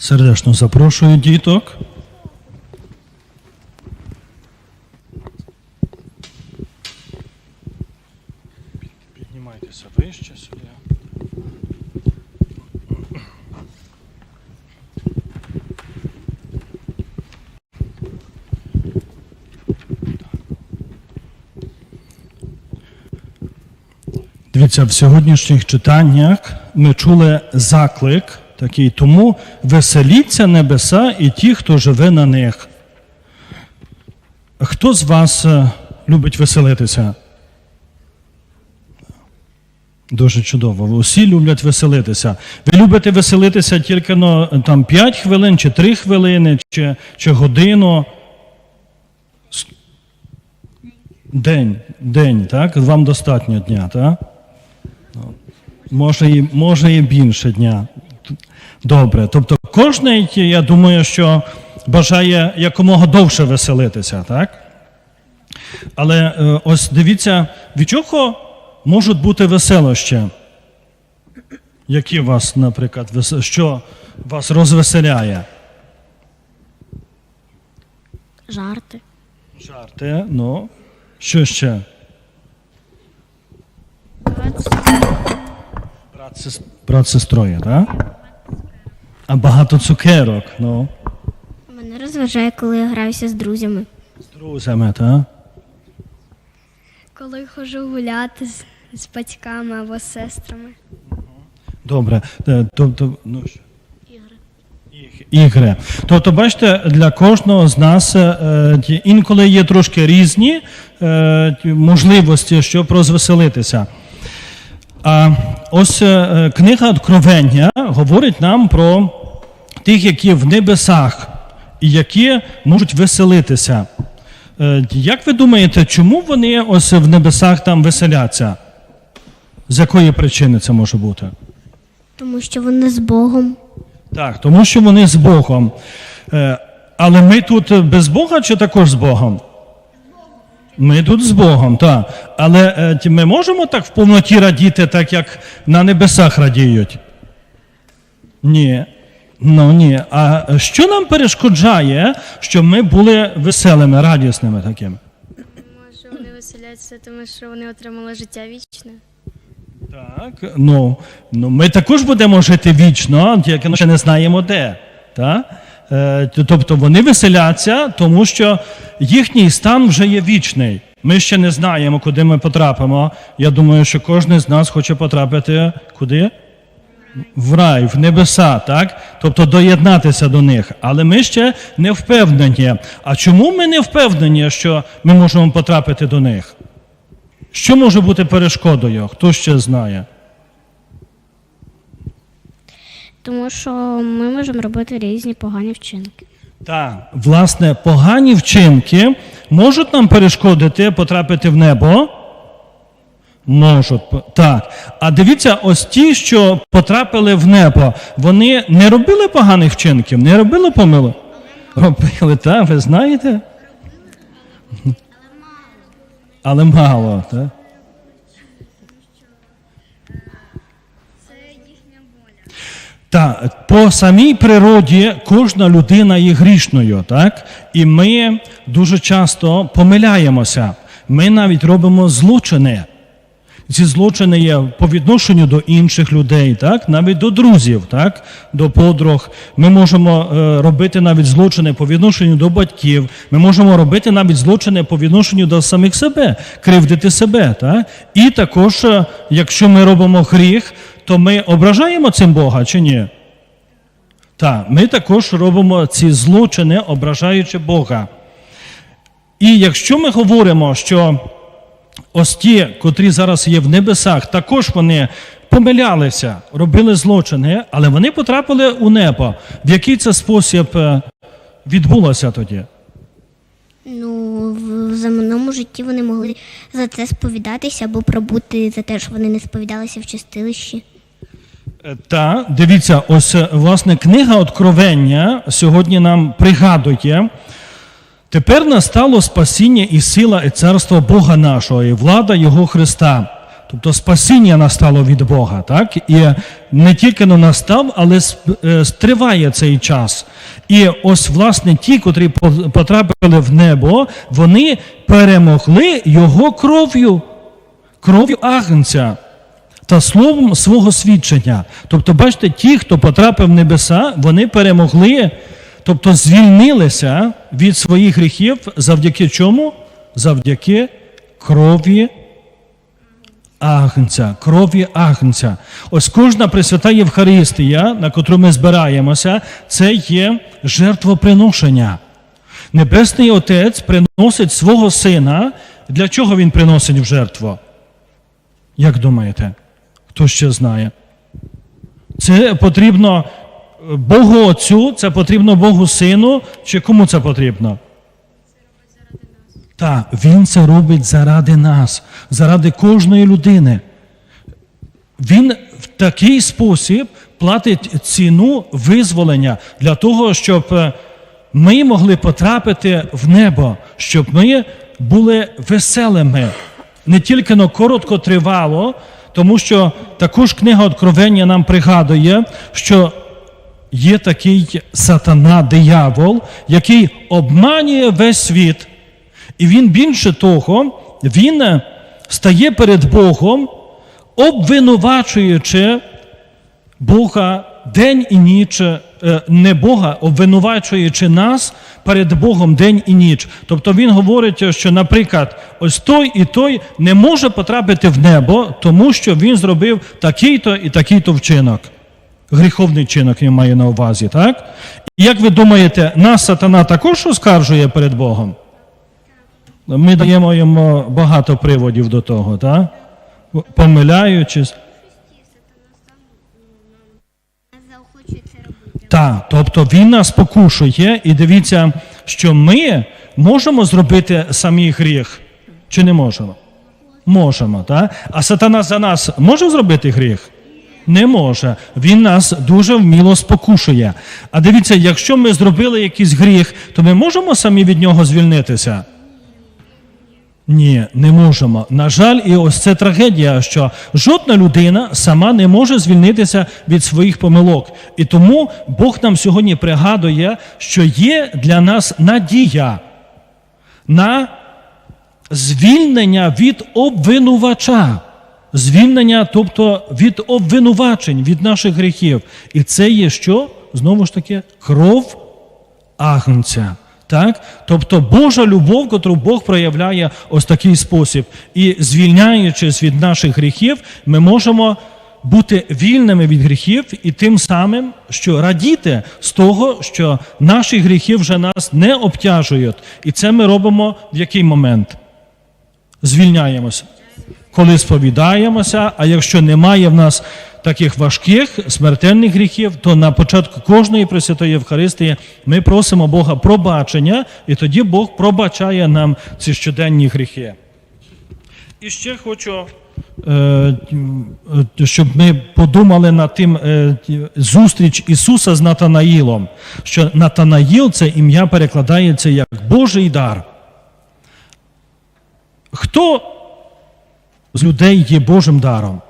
Сердечно запрошую діток. Піднімайтеся вище сюди. Дивіться, в сьогоднішніх читаннях ми чули заклик такий, тому веселіться небеса і ті, хто живе на них. Хто з вас е, любить веселитися? Дуже чудово. Усі люблять веселитися. Ви любите веселитися тільки ну, там 5 хвилин, чи 3 хвилини, чи, чи годину. День, день, так? Вам достатньо дня, так? Може і, може і більше дня. Добре. Тобто кожен, я думаю, що бажає якомога довше веселитися, так? Але е, ось дивіться, від чого можуть бути веселощі? Які вас, наприклад, вес- що вас розвеселяє? Жарти. Жарти, ну, що ще? Брат сестрою, так? А багато цукерок, ну. Мене розважає, коли я граюся з друзями. З друзями, так? Коли ходжу гуляти з, з батьками або з сестрами. Добре. Е, Тобто, ну що? Ігри. Ігри. Тобто, бачите, для кожного з нас е, інколи є трошки різні е, можливості, щоб розвеселитися. А ось е, книга Откровення говорить нам про тих, які в небесах і які можуть веселитися. Е, Як ви думаєте, чому вони ось в небесах там веселяться? З якої причини це може бути? Тому що вони з Богом. Так, тому що вони з Богом. Е, Але ми тут без Бога чи також з Богом? Ми тут з Богом, так. Але е, ми можемо так в повноті радіти, так як на небесах радіють? Ні. Ну ні. А що нам перешкоджає, щоб ми були веселими, радісними такими? Може, вони веселяться, тому що вони отримали життя вічне. Так, ну, ну ми також будемо жити вічно, тільки ми ще не знаємо де. Так? Е, тобто вони веселяться, тому що їхній стан вже є вічний. Ми ще не знаємо, куди ми потрапимо. Я думаю, що кожен з нас хоче потрапити куди? В рай, в небеса, так? Тобто доєднатися до них. Але ми ще не впевнені. А чому ми не впевнені, що ми можемо потрапити до них? Що може бути перешкодою? Хто ще знає? Тому що ми можемо робити різні погані вчинки. Так, власне, погані вчинки можуть нам перешкодити потрапити в небо. Можуть, так. А дивіться, ось ті, що потрапили в небо, вони не робили поганих вчинків, не робили помилок? Робили, так, ви знаєте? Але мало, так? Так, по самій природі кожна людина є грішною, так? І ми дуже часто помиляємося. Ми навіть робимо злочини. Ці злочини є по відношенню до інших людей, так? навіть до друзів, так? до подруг. Ми можемо е, робити навіть злочини по відношенню до батьків. Ми можемо робити навіть злочини по відношенню до самих себе, кривдити себе. Так? І також, е, якщо ми робимо гріх, то ми ображаємо цим Бога чи ні? Так, ми також робимо ці злочини, ображаючи Бога. І якщо ми говоримо, що ось ті, котрі зараз є в небесах, також вони помилялися, робили злочини, але вони потрапили у небо. В який це спосіб е, відбулося тоді? Ну, в земному житті вони могли за це сповідатися або пробути за те, що вони не сповідалися в чистилищі. Е, Та, дивіться, ось е, власне книга Откровення сьогодні нам пригадує. Тепер настало спасіння і сила і царство Бога нашого, і влада Його Христа. Тобто спасіння настало від Бога, так? І не тільки но настав, але е, триває цей час. І ось, власне, ті, котрі потрапили в небо, вони перемогли його кров'ю, кров'ю агнця та словом свого свідчення. Тобто, бачите, ті, хто потрапив в небеса, вони перемогли, тобто звільнилися від своїх гріхів завдяки чому? Завдяки крові Агнця, крові Агнця. Ось кожна Пресвята Євхаристія, на котру ми збираємося, це є жертвоприношення. Небесний Отець приносить свого сина. Для чого він приносить в жертву? Як думаєте? Хто ще знає? Це потрібно Богу Отцю, це потрібно Богу Сину, чи кому це потрібно? Так, Він це робить заради нас, заради кожної людини. Він в такий спосіб платить ціну визволення для того, щоб е, ми могли потрапити в небо, щоб ми були веселими. Не тільки но коротко тривало, тому що також книга Откровення нам пригадує, що є такий сатана, диявол, який обманює весь світ. І він більше того, він е, стає перед Богом, обвинувачуючи Бога день і ніч, е, не Бога, обвинувачуючи нас перед Богом день і ніч. Тобто він говорить, що, наприклад, ось той і той не може потрапити в небо, тому що він зробив такий-то і такий-то вчинок. Гріховний чинок він має на увазі, так? І як ви думаєте, нас сатана також оскаржує перед Богом? Ми даємо йому багато приводів до того, так? Помиляючись. Заохочує це робити. Так, тобто він нас покушує, і дивіться, що ми можемо зробити самі гріх, чи не можемо? Можемо, так? А сатана за нас може зробити гріх? Не може. Він нас дуже вміло спокушує. А дивіться, якщо ми зробили якийсь гріх, то ми можемо самі від нього звільнитися? Ні, не можемо. На жаль, і ось це трагедія, що жодна людина сама не може звільнитися від своїх помилок. І тому Бог нам сьогодні пригадує, що є для нас надія на звільнення від обвинувача. Звільнення, тобто від обвинувачень, від наших гріхів. І це є що? Знову ж таки, кров агнця. Так? Тобто Божа любов, котру Бог проявляє ось такий спосіб. І звільняючись від наших гріхів, ми можемо бути вільними від гріхів і тим самим, що радіти з того, що наші гріхи вже нас не обтяжують. І це ми робимо в який момент? Звільняємося. Коли сповідаємося, а якщо немає в нас таких важких смертельних гріхів, то на початку кожної Пресвятої Євхаристії ми просимо Бога пробачення, і тоді Бог пробачає нам ці щоденні гріхи. І ще хочу, е, щоб ми подумали над тим е, зустріч Ісуса з Натанаїлом, що Натанаїл це ім'я перекладається як Божий дар. Хто з людей є Божим даром?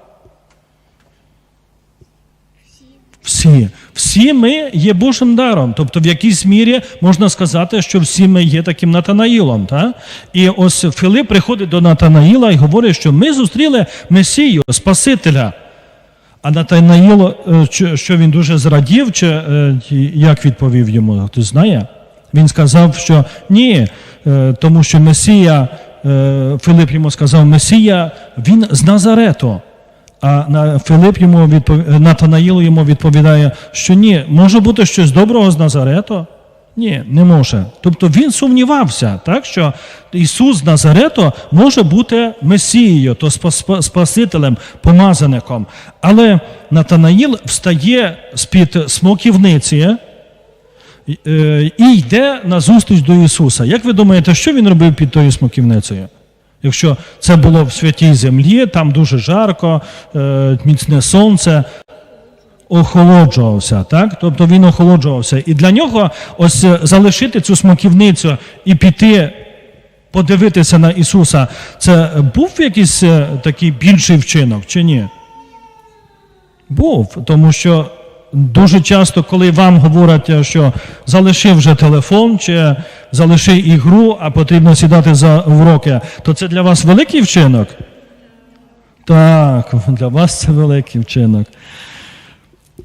Всі. Всі ми є Божим даром. Тобто, в якійсь мірі можна сказати, що всі ми є таким Натанаїлом. Та? І ось Филип приходить до Натанаїла і говорить, що ми зустріли Месію, Спасителя. А Натанаїл, е, що- він дуже зрадів, чи е, як відповів йому? Хтось знає? Він сказав, що ні, е, тому що Месія, Филип йому сказав, Месія, він з Назарету. А Филип йому відпов... Натанаїл йому відповідає, що ні, може бути щось доброго з Назарету? Ні, не може. Тобто він сумнівався, так, що Ісус з Назарету може бути Месією, то Спасителем, помазаником. Але Натанаїл встає з-під смоківниці е, і йде на зустріч до Ісуса. Як ви думаєте, що він робив під тою смоківницею? Якщо це було в святій землі, там дуже жарко, е, міцне сонце, охолоджувався, так? Тобто він охолоджувався. І для нього ось е, залишити цю смоківницю і піти подивитися на Ісуса, це був якийсь е, такий більший вчинок чи ні? Був, тому що дуже часто, коли вам говорять, е, що залиши вже телефон чи залиши ігру, а потрібно сідати за уроки, то це для вас великий вчинок? Так, для вас це великий вчинок.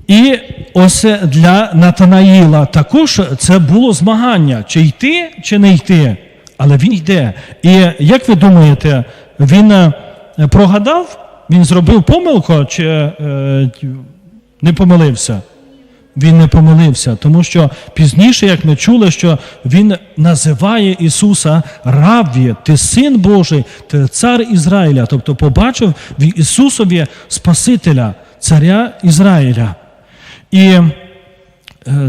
І ось для Натанаїла також це було змагання, чи йти, чи не йти. Але він йде. І як ви думаєте, він е, прогадав? Він зробив помилку чи е, не помилився? Він не помилився, тому що пізніше, як ми чули, що він називає Ісуса Равві, ти син Божий, ти цар Ізраїля, тобто побачив в Ісусові Спасителя, царя Ізраїля. І е,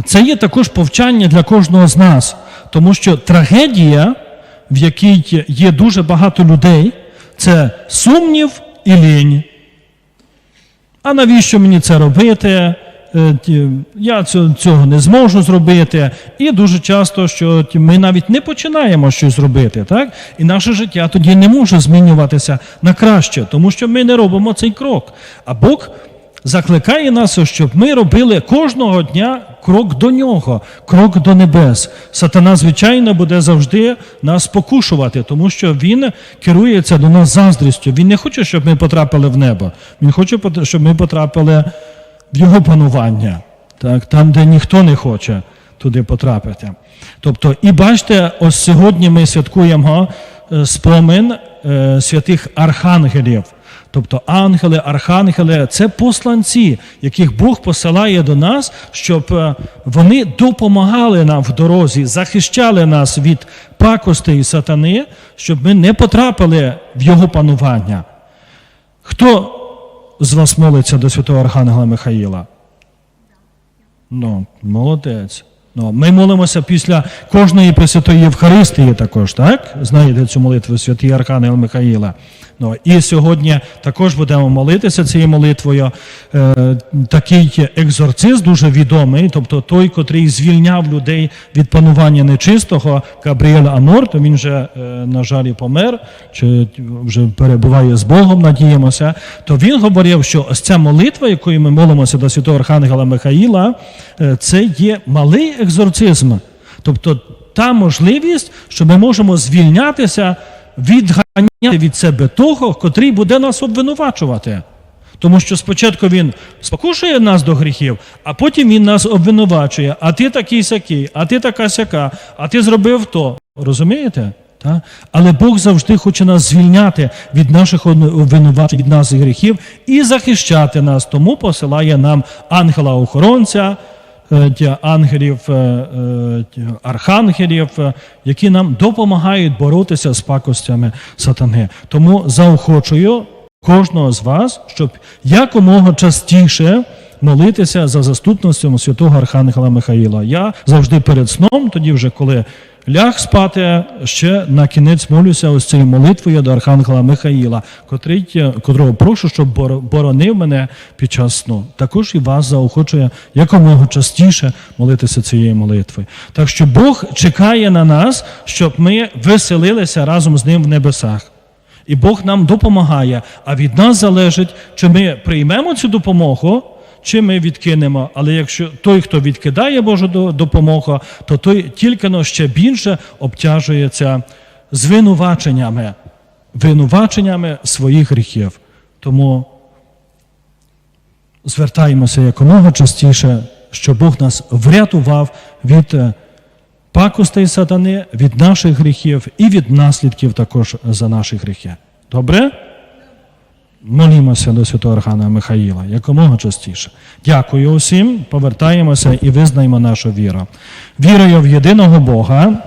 це є також повчання для кожного з нас, тому що трагедія, в якій є дуже багато людей, це сумнів і лінь. А навіщо мені це робити? Е, Я цього, цього не зможу зробити. І дуже часто, що ми навіть не починаємо щось робити, так? І наше життя тоді не може змінюватися на краще, тому що ми не робимо цей крок. А Бог закликає нас, щоб ми робили кожного дня крок до нього, крок до небес. Сатана, звичайно, буде завжди нас покушувати, тому що він керується до нас заздрістю. Він не хоче, щоб ми потрапили в небо. Він хоче, щоб ми потрапили в його панування, так, там, де ніхто не хоче туди потрапити. Тобто, і бачите, ось сьогодні ми святкуємо е, спомин е, святих архангелів. Тобто ангели, архангели це посланці, яких Бог посилає до нас, щоб е, вони допомагали нам в дорозі, захищали нас від пакостей сатани, щоб ми не потрапили в його панування. Хто з вас молиться до святого Архангела Михаїла? Ну, молодець. Ну, ми молимося після кожної Пресвятої Євхаристії також, так? Знаєте цю молитву святий Архангел Михаїла. Ну, і сьогодні також будемо молитися цією молитвою. Е, такий екзорцист дуже відомий, тобто той, котрий звільняв людей від панування нечистого, Габріель Анор, він вже, е, на жаль, помер, чи вже перебуває з Богом, надіємося. То він говорив, що ось ця молитва, якою ми молимося до святого Архангела Михаїла, е, це є малий екзорцизм. Тобто та можливість, що ми можемо звільнятися, відганяти від себе того, котрий буде нас обвинувачувати. Тому що спочатку він спокушує нас до гріхів, а потім він нас обвинувачує. А ти такий сякий, а ти така сяка, а ти зробив то. Розумієте? Та? Але Бог завжди хоче нас звільняти від наших обвинувачень, від нас гріхів і захищати нас. Тому посилає нам ангела-охоронця, ангелів, е, е, архангелів, е, які нам допомагають боротися з пакостями сатани. Тому заохочую кожного з вас, щоб якомога частіше молитися за заступництвом святого Архангела Михаїла. Я завжди перед сном, тоді вже коли ляг спати, ще на кінець молюся ось цією молитвою до Архангела Михаїла, котрий, е, котрого прошу, щоб боронив мене під час сну. Також і вас заохочує якомога частіше молитися цією молитвою. Так що Бог чекає на нас, щоб ми веселилися разом з ним в небесах. І Бог нам допомагає, а від нас залежить, чи ми приймемо цю допомогу, чи ми відкинемо. Але якщо той, хто відкидає Божу допомогу, то той тільки но ще більше обтяжується звинуваченнями, винуваченнями своїх гріхів. Тому звертаємося якомога частіше, що Бог нас врятував від е, пакостей сатани, від наших гріхів і від наслідків також за наші гріхи. Добре? Молімося до святого Архана Михаїла якомога частіше. Дякую усім. Повертаємося і визнаємо нашу віру. Вірою в єдиного Бога.